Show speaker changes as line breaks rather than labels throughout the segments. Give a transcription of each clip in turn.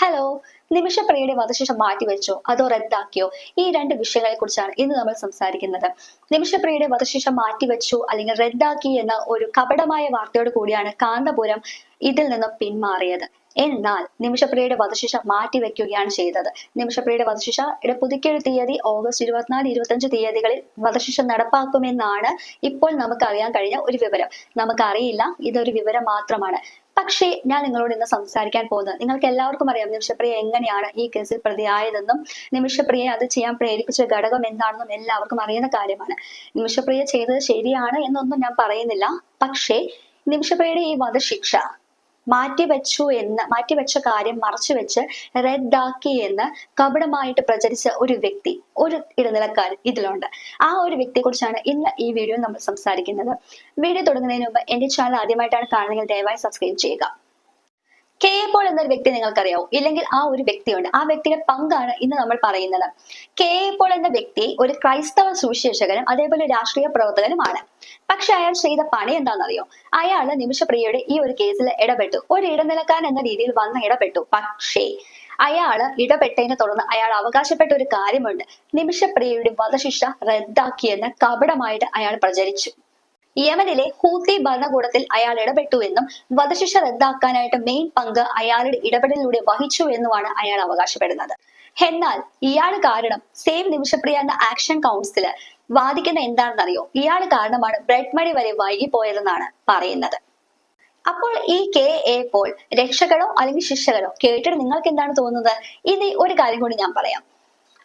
Hello നിമിഷപ്രിയയുടെ വധശിക്ഷ മാറ്റിവെച്ചോ? അതോ റദ്ദാക്കിയോ? ഈ രണ്ട് വിഷയങ്ങളെ കുറിച്ചാണ് ഇന്ന് നമ്മൾ സംസാരിക്കുന്നത്. നിമിഷപ്രിയയുടെ വധശിക്ഷ മാറ്റിവെച്ചു അല്ലെങ്കിൽ റദ്ദാക്കി എന്ന ഒരു കപടമായ വാർത്തയോട് കൂടിയാണ് കാന്തപുരം ഇതിൽ നിന്നും പിന്മാറിയത്. എന്നാൽ നിമിഷപ്രിയയുടെ വധശിക്ഷ മാറ്റിവെക്കുകയാണ് ചെയ്തത്. നിമിഷപ്രിയയുടെ വധശിക്ഷയുടെ പുതുക്കിയൊരു തീയതി ഓഗസ്റ്റ് ഇരുപത്തിനാല് ഇരുപത്തഞ്ച് തീയതികളിൽ വധശിക്ഷ നടപ്പാക്കുമെന്നാണ് ഇപ്പോൾ നമുക്ക് അറിയാൻ കഴിഞ്ഞ ഒരു വിവരം. നമുക്കറിയില്ല ഇതൊരു വിവരം മാത്രമാണ്. പക്ഷേ ഞാൻ നിങ്ങളോട് ഇന്ന് സംസാരിക്കാൻ പോകുന്നത് നിങ്ങൾക്ക് എല്ലാവർക്കും അറിയാം നിമിഷപ്രിയ എങ്ങനെയാണ് ഈ കേസിൽ പ്രതിയായതെന്നും നിമിഷപ്രിയയെ അത് ചെയ്യാൻ പ്രേരിപ്പിച്ച ഘടകം എന്താണെന്നും എല്ലാവർക്കും അറിയുന്ന കാര്യമാണ്. നിമിഷപ്രിയ ചെയ്തത് ശരിയാണ് എന്നൊന്നും ഞാൻ പറയുന്നില്ല. പക്ഷേ നിമിഷപ്രിയയുടെ ഈ വധശിക്ഷ മാറ്റിവെച്ചു എന്ന് മാറ്റിവെച്ച കാര്യം മറച്ചു വെച്ച് റദ്ദാക്കി എന്ന് കപടമായിട്ട് പ്രചരിച്ച ഒരു വ്യക്തി ഒരു ഇടനിലക്കാരൻ ഇതിലുണ്ട്. ആ ഒരു വ്യക്തിയെ കുറിച്ചാണ് ഇന്ന് ഈ വീഡിയോ നമ്മൾ സംസാരിക്കുന്നത്. വീഡിയോ തുടങ്ങുന്നതിന് മുമ്പ് എന്റെ ചാനൽ ആദ്യമായിട്ടാണ് കാണുന്നതെങ്കിൽ ദയവായി സബ്സ്ക്രൈബ് ചെയ്യുക. കെ എ പോൾ എന്നൊരു വ്യക്തി നിങ്ങൾക്കറിയാവും? ഇല്ലെങ്കിൽ ആ ഒരു വ്യക്തിയുണ്ട്. ആ വ്യക്തിയുടെ പങ്കാണ് ഇന്ന് നമ്മൾ പറയുന്നത്. കെ എ പോൾ എന്ന വ്യക്തി ഒരു ക്രൈസ്തവ സുവിശേഷകനും അതേപോലെ രാഷ്ട്രീയ പ്രവർത്തകനുമാണ്. പക്ഷെ അയാൾ ചെയ്ത പണി എന്താണെന്നറിയോ? അയാൾ നിമിഷപ്രിയയുടെ ഈ ഒരു കേസിൽ ഇടപെട്ടു. ഒരു ഇടനിലക്കാരൻ എന്ന രീതിയിൽ വന്ന് ഇടപെട്ടു. പക്ഷേ അയാൾ ഇടപെട്ടതിനെ തുടർന്ന് അയാൾ അവകാശപ്പെട്ട ഒരു കാര്യമുണ്ട്. നിമിഷപ്രിയയുടെ വധശിക്ഷ റദ്ദാക്കിയെന്ന് കപടമായിട്ട് അയാൾ പ്രചരിച്ചു. യമനിലെ ഹൂത്തി ഭരണകൂടത്തിൽ അയാൾ ഇടപെട്ടു എന്നും വധശിക്ഷ റദ്ദാക്കാനായിട്ട് മെയിൻ പങ്ക് അയാളുടെ ഇടപെടലിലൂടെ വഹിച്ചു എന്നുമാണ് അയാൾ അവകാശപ്പെടുന്നത്. എന്നാൽ ഇയാൾ കാരണം സേവ് നിമിഷപ്രിയ എന്ന ആക്ഷൻ കൗൺസിൽ വാദിക്കുന്ന എന്താണെന്നറിയോ? ഇയാൾ കാരണമാണ് ബ്രെഡ് മണി വരെ വൈകി പോയതെന്നാണ് പറയുന്നത്. അപ്പോൾ ഈ കെ എ പോൾ രക്ഷകളോ അല്ലെങ്കിൽ ശിക്ഷകളോ കേട്ടിട്ട് നിങ്ങൾക്ക് എന്താണ് തോന്നുന്നത്? ഇനി ഒരു കാര്യം കൂടി ഞാൻ പറയാം.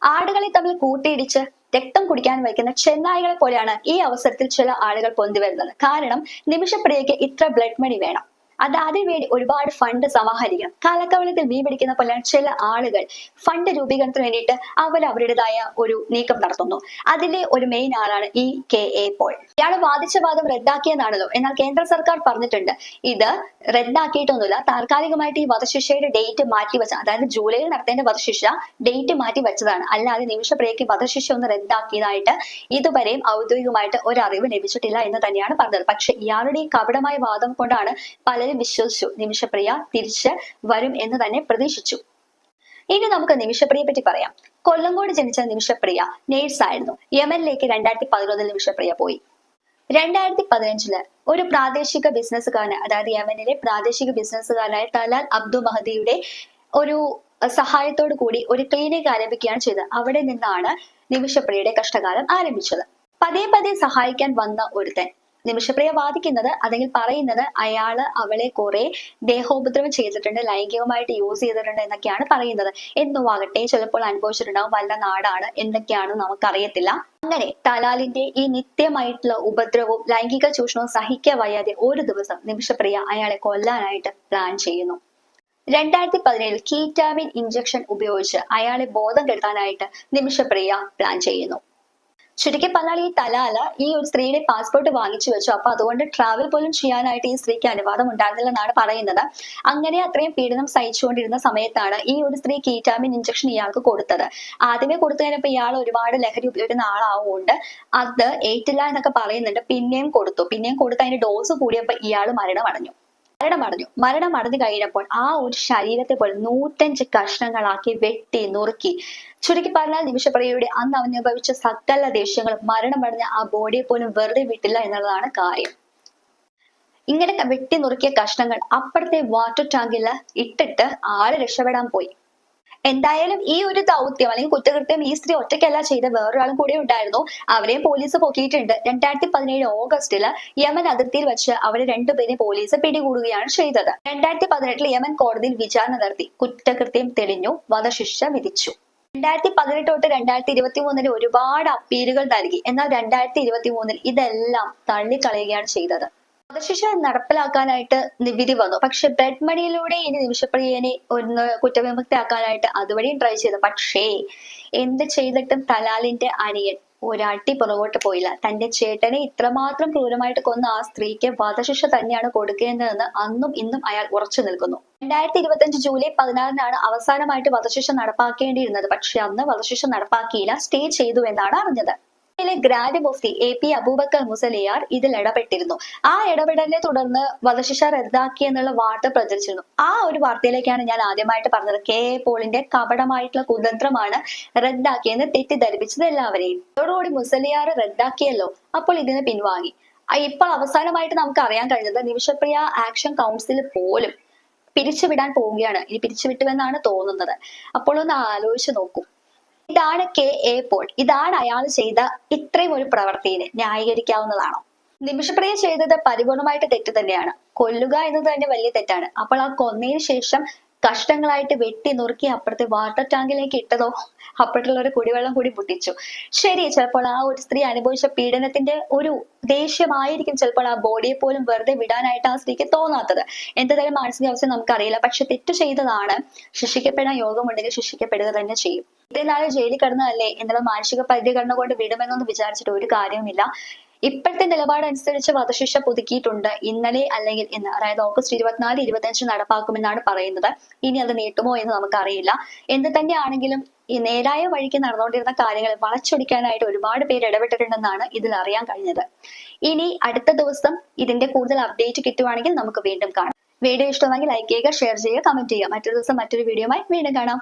ആടുകളെ തമ്മിൽ കൂട്ടിയിടിച്ച് രക്തം കുടിക്കാൻ വയ്ക്കുന്ന ചെന്നായികളെ പോലെയാണ് ഈ അവസരത്തിൽ ചില ആളുകൾ പൊന്തി വരുന്നത്. കാരണം നിമിഷപ്രിയയ്ക്ക് ഇത്ര ബ്ലഡ് മണി വേണം. അത് അതിന് വേണ്ടി ഒരുപാട് ഫണ്ട് സമാഹരിക്കണം കാലക്കവലത്തിൽ മീൻ പിടിക്കുന്ന പോലെ ചില ആളുകൾ ഫണ്ട് രൂപീകരണത്തിന് വേണ്ടിയിട്ട് അവർ അവരുടേതായ ഒരു നീക്കം നടത്തുന്നു. അതിലെ ഒരു മെയിൻ ആളാണ് ഈ കെ എ പോൾ. ഇയാൾ വാദിച്ച വാദം റദ്ദാക്കിയെന്നാണല്ലോ. എന്നാൽ കേന്ദ്ര സർക്കാർ പറഞ്ഞിട്ടുണ്ട് ഇത് റദ്ദാക്കിയിട്ടൊന്നുമില്ല. താൽക്കാലികമായിട്ട് ഈ വധശിക്ഷയുടെ ഡേറ്റ് മാറ്റി വെച്ച അതായത് ജൂലൈയിൽ നടത്തേണ്ട വധശിക്ഷ ഡേറ്റ് മാറ്റി വെച്ചതാണ്. അല്ലാതെ നിമിഷപ്രിയയ്ക്ക് വധശിക്ഷ ഒന്ന് റദ്ദാക്കിയതായിട്ട് ഇതുവരെയും ഔദ്യോഗികമായിട്ട് ഒരു അറിവ് ലഭിച്ചിട്ടില്ല എന്ന് തന്നെയാണ് പറഞ്ഞത്. പക്ഷെ ഇയാളുടെ ഈ കപടമായ വാദം കൊണ്ടാണ് പലരും വിശ്വസിച്ചു. നിമിഷപ്രിയ തിരിച്ച് വരും എന്ന് തന്നെ പ്രതീക്ഷിച്ചു. ഇനി നമുക്ക് നിമിഷപ്രിയെ പറ്റി പറയാം. കൊല്ലങ്കോട് ജനിച്ച നിമിഷപ്രിയ നേഴ്സ് ആയിരുന്നു. യമനിലേക്ക് രണ്ടായിരത്തി പതിനൊന്നിൽ നിമിഷപ്രിയ പോയി. രണ്ടായിരത്തി പതിനഞ്ചിൽ ഒരു പ്രാദേശിക ബിസിനസ്സുകാരന് അതായത് യമനിലെ പ്രാദേശിക ബിസിനസ്സുകാരനായ തലാൽ അബ്ദു മഹദിയുടെ ഒരു സഹായത്തോടു കൂടി ഒരു ക്ലിനിക് ആരംഭിക്കുകയാണ് ചെയ്തത്. അവിടെ നിന്നാണ് നിമിഷപ്രിയയുടെ കഷ്ടകാലം ആരംഭിച്ചത്. പതിയെ പതിയെ സഹായിക്കാൻ വന്ന ഒരുത്തൻ. നിമിഷപ്രിയ വാദിക്കുന്നത് അല്ലെങ്കിൽ പറയുന്നത് അയാൾ അവളെ കുറെ ദേഹോപദ്രവം ചെയ്തിട്ടുണ്ട് ലൈംഗികമായിട്ട് യൂസ് ചെയ്തിട്ടുണ്ട് എന്നൊക്കെയാണ് പറയുന്നത്. എന്നുവാകട്ടെ ചിലപ്പോൾ അനുഭവിച്ചിട്ടുണ്ടാവും വല്ല നാടാണ് എന്നൊക്കെയാണ് നമുക്കറിയത്തില്ല. അങ്ങനെ തലാലിന്റെ ഈ നിത്യമായിട്ടുള്ള ഉപദ്രവവും ലൈംഗിക ചൂഷണവും സഹിക്കാൻ വയ്യാതെ ഒരു ദിവസം നിമിഷപ്രിയ അയാളെ കൊല്ലാനായിട്ട് പ്ലാൻ ചെയ്യുന്നു. രണ്ടായിരത്തി പതിനേഴിൽ കീറ്റാമിൻ ഇഞ്ചക്ഷൻ ഉപയോഗിച്ച് അയാളെ ബോധം കെടുത്താനായിട്ട് നിമിഷപ്രിയ പ്ലാൻ ചെയ്യുന്നു. ചുരുക്കി പറഞ്ഞാൽ ഈ തലാല ഈ ഒരു സ്ത്രീയുടെ പാസ്പോർട്ട് വാങ്ങിച്ചു വെച്ചു. അപ്പൊ അതുകൊണ്ട് ട്രാവൽ പോലും ചെയ്യാനായിട്ട് ഈ സ്ത്രീക്ക് അനുവാദം ഉണ്ടായിരുന്നില്ലെന്നാണ് പറയുന്നത്. അങ്ങനെ അത്രയും പീഡനം സഹിച്ചുകൊണ്ടിരുന്ന സമയത്താണ് ഈ ഒരു സ്ത്രീ കീറ്റാമിൻ ഇഞ്ചക്ഷൻ ഇയാൾക്ക് കൊടുത്തത്. ആദ്യമേ കൊടുത്തു കഴിഞ്ഞപ്പോൾ ഇയാൾ ഒരുപാട് ലഹരി ഉപയോഗിക്കുന്ന ആളാവുകൊണ്ട് അത് ഏറ്റില്ല എന്നൊക്കെ പറയുന്നുണ്ട്. പിന്നെയും കൊടുത്തു. പിന്നെയും കൊടുത്ത് അതിന്റെ ഡോസ് കൂടിയപ്പോൾ ഇയാൾ മരണമടഞ്ഞു. മരണമടഞ്ഞു. മരണമടഞ്ഞു കഴിഞ്ഞപ്പോൾ ആ ഒരു ശരീരത്തെ പോലെ നൂറ്റഞ്ച് കഷ്ണങ്ങളാക്കി വെട്ടി നുറുക്കി. ചുരുക്കി പറഞ്ഞാൽ നിമിഷപ്രിയയുടെ അന്ന് അവൻ അനുഭവിച്ച സകല ദേഷ്യങ്ങളും മരണമടഞ്ഞ ആ ബോഡിയെ പോലും വെറുതെ വിട്ടില്ല എന്നുള്ളതാണ് കാര്യം. ഇങ്ങനെ വെട്ടി നുറുക്കിയ കഷ്ണങ്ങൾ അപ്പുറത്തെ വാട്ടർ ടാങ്കിൽ ഇട്ടിട്ട് ആൾ രക്ഷപ്പെടാൻ പോയി? എന്തായാലും ഈ ഒരു ദൗത്യം അല്ലെങ്കിൽ കുറ്റകൃത്യം ഈ സ്ത്രീ ഒറ്റയ്ക്കല്ല ചെയ്ത വേറൊരാളും കൂടെ ഉണ്ടായിരുന്നു. അവരെയും പോലീസ് പൊക്കിയിട്ടുണ്ട്. രണ്ടായിരത്തി പതിനേഴ് ഓഗസ്റ്റിൽ യമൻ അതിർത്തിയിൽ വെച്ച് അവരെ രണ്ടുപേരെയും പോലീസ് പിടികൂടുകയാണ് ചെയ്തത്. രണ്ടായിരത്തി പതിനെട്ടിൽ യമൻ കോടതിയിൽ വിചാരണ നടത്തി. കുറ്റകൃത്യം തെളിഞ്ഞു. വധശിക്ഷ വിധിച്ചു. രണ്ടായിരത്തി പതിനെട്ട് തൊട്ട് രണ്ടായിരത്തി ഇരുപത്തി മൂന്നിൽ ഒരുപാട് അപ്പീലുകൾ നൽകി. എന്നാൽ രണ്ടായിരത്തി ഇരുപത്തി മൂന്നിൽ ഇതെല്ലാം തള്ളിക്കളയുകയാണ് ചെയ്തത്. വധശിക്ഷ നടപ്പിലാക്കാനായിട്ട് വിധി വന്നു. പക്ഷെ ബ്രെഡ് മണിയിലൂടെ ഇനി നിമിഷപ്രിയനെ ഒന്ന് കുറ്റവിമുക്തയാക്കാനായിട്ട് അതുവഴിയും ട്രൈ ചെയ്തു. പക്ഷേ എന്ത് ചെയ്തിട്ടും തലാലിന്റെ അനിയൻ ഒരട്ടി പുറകോട്ട് പോയില്ല. തന്റെ ചേട്ടനെ ഇത്രമാത്രം ക്രൂരമായിട്ട് കൊന്ന ആ സ്ത്രീക്ക് വധശിക്ഷ തന്നെയാണ് കൊടുക്കേണ്ടതെന്ന് അന്നും ഇന്നും അയാൾ ഉറച്ചു നിൽക്കുന്നു. രണ്ടായിരത്തി ഇരുപത്തിയഞ്ച് ജൂലൈ പതിനാറിനാണ് അവസാനമായിട്ട് വധശിക്ഷ നടപ്പാക്കേണ്ടിയിരുന്നത്. പക്ഷെ അന്ന് വധശിക്ഷ നടപ്പാക്കിയില്ല സ്റ്റേ ചെയ്തു എന്നാണ് അറിഞ്ഞത്. ഇതിലെ grand Mufti A P Aboobacker Musliyar ഇതിൽ ഇടപെട്ടിരുന്നു. ആ ഇടപെടലിനെ തുടർന്ന് വധശിക്ഷ റദ്ദാക്കി എന്നുള്ള വാർത്ത പ്രചരിച്ചിരുന്നു. ആ ഒരു വാർത്തയിലേക്കാണ് ഞാൻ ആദ്യമായിട്ട് പറഞ്ഞത്. കെ എ പോളിന്റെ കപടമായിട്ടുള്ള കുതന്ത്രമാണ് റദ്ദാക്കിയെന്ന് തെറ്റിദ്ധരിപ്പിച്ചത് എല്ലാവരെയും. അതോടുകൂടി മുസലിയാർ റദ്ദാക്കിയല്ലോ അപ്പോൾ ഇതിനെ പിൻവാങ്ങി. ഇപ്പോൾ അവസാനമായിട്ട് നമുക്ക് അറിയാൻ കഴിഞ്ഞത് നിമിഷപ്രിയ ആക്ഷൻ കൗൺസിൽ പോലും പിരിച്ചുവിടാൻ പോവുകയാണ്. ഇനി പിരിച്ചുവിട്ടുവെന്നാണ് തോന്നുന്നത്. അപ്പോൾ ഒന്ന് ആലോചിച്ച് നോക്കൂ. ഇതാണ് കെ എ പോൾ. ഇതാണ് അയാൾ ചെയ്ത ഇത്രയും ഒരു പ്രവൃത്തിയെ ന്യായീകരിക്കാവുന്നതാണോ? നിമിഷപ്രിയ ചെയ്തത് പരിപൂർണമായിട്ട് തെറ്റ് തന്നെയാണ്. കൊല്ലുക എന്നത് തന്നെ വലിയ തെറ്റാണ്. അപ്പോൾ ആ കൊന്നതിന് ശേഷം കഷ്ടങ്ങളായിട്ട് വെട്ടി നുറുക്കി അപ്പുറത്തെ വാട്ടർ ടാങ്കിലേക്ക് ഇട്ടതോ അപ്പുറത്തുള്ളവരെ കുടിവെള്ളം കൂടി പൊട്ടിച്ചു. ശരി ചിലപ്പോൾ ആ ഒരു സ്ത്രീ അനുഭവിച്ച പീഡനത്തിന്റെ ഒരു ദേഷ്യമായിരിക്കും ചിലപ്പോൾ ആ ബോഡിയെ പോലും വെറുതെ വിടാനായിട്ട് ആ സ്ത്രീക്ക് തോന്നാത്തത്. എന്തുതരം മാനസികാവസ്ഥ നമുക്കറിയില്ല. പക്ഷെ തെറ്റ് ചെയ്തതാണ്. ശിക്ഷിക്കപ്പെടാൻ യോഗമുണ്ടെങ്കിൽ ശിക്ഷിക്കപ്പെടുക തന്നെ ചെയ്യും. ഇത്രയും നാളെ ജയിലിൽ കിടന്നതല്ലേ? എന്നുള്ള മാനസിക പരിധികരണം കൊണ്ട് വിടുമെന്നൊന്നും വിചാരിച്ചിട്ട് ഒരു കാര്യവുമില്ല. ഇപ്പോഴത്തെ നിലപാടനുസരിച്ച് വധശിക്ഷ പുതുക്കിയിട്ടുണ്ട്. ഇന്നലെ അല്ലെങ്കിൽ ഇന്ന് അതായത് ഓഗസ്റ്റ് ഇരുപത്തിനാല് ഇരുപത്തിയഞ്ച് നടപ്പാക്കുമെന്നാണ് പറയുന്നത്. ഇനി അത് നീട്ടുമോ എന്ന് നമുക്കറിയില്ല. എന്ത് തന്നെയാണെങ്കിലും ഈ നേരായ വഴിക്ക് നടന്നുകൊണ്ടിരുന്ന കാര്യങ്ങൾ വളച്ചൊടിക്കാനായിട്ട് ഒരുപാട് പേര് ഇടപെട്ടിട്ടുണ്ടെന്നാണ് ഇതിൽ അറിയാൻ കഴിഞ്ഞത്. ഇനി അടുത്ത ദിവസം ഇതിന്റെ കൂടുതൽ അപ്ഡേറ്റ് കിട്ടുവാണെങ്കിൽ നമുക്ക് വീണ്ടും കാണാം. വീഡിയോ ഇഷ്ടമെങ്കിൽ ലൈക്ക് ചെയ്യുക ഷെയർ ചെയ്യുക കമന്റ് ചെയ്യുക. മറ്റൊരു ദിവസം മറ്റൊരു വീഡിയോയുമായി വീണ്ടും കാണാം.